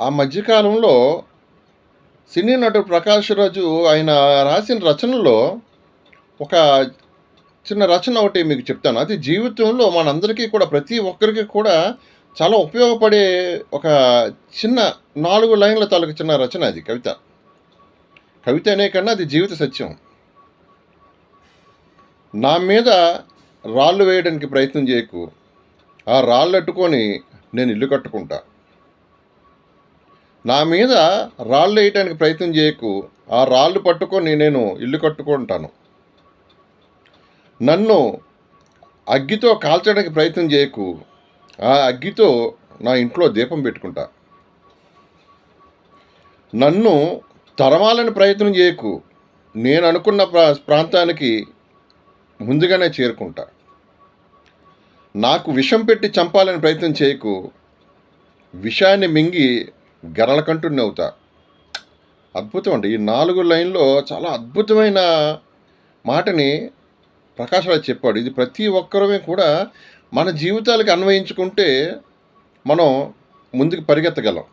ఆ మధ్యకాలంలో సినీ నటుడు ప్రకాష్ రాజు ఆయన రాసిన రచనలో ఒక చిన్న రచన ఒకటి మీకు చెప్తాను. అది జీవితంలో మనందరికీ కూడా ప్రతి ఒక్కరికి కూడా చాలా ఉపయోగపడే ఒక చిన్న నాలుగు లైన్ల తాలూకు చిన్న రచన అది కవిత. కవిత అనే కన్నా అది జీవిత సత్యం. నా మీద రాళ్ళు వేయడానికి ప్రయత్నం చేయకు. ఆ రాళ్ళు అట్టుకొని నేను ఇల్లు కట్టుకుంటా. నా మీద రాళ్ళు వేయడానికి ప్రయత్నం చేయకు. ఆ రాళ్ళు పట్టుకొని నేను ఇల్లు కట్టుకుంటాను. నన్ను అగ్గితో కాల్చడానికి ప్రయత్నం చేయకు. ఆ అగ్గితో నా ఇంట్లో దీపం పెట్టుకుంటా. నన్ను తరమాలని ప్రయత్నం చేయకు. నేను అనుకున్న ప్రా ప్రాంతానికి ముందుగానే చేరుకుంటా. నాకు విషం పెట్టి చంపాలని ప్రయత్నం చేయకు. విషాన్ని మింగి గరళకంటూ అవుతా అద్భుతం అండి. ఈ నాలుగు లైన్లో చాలా అద్భుతమైన మాటని ప్రకాశరాజ్ చెప్పాడు. ఇది ప్రతి ఒక్కరమే కూడా మన జీవితాలకు అన్వయించుకుంటే మనం ముందుకు పరిగెత్తగలం.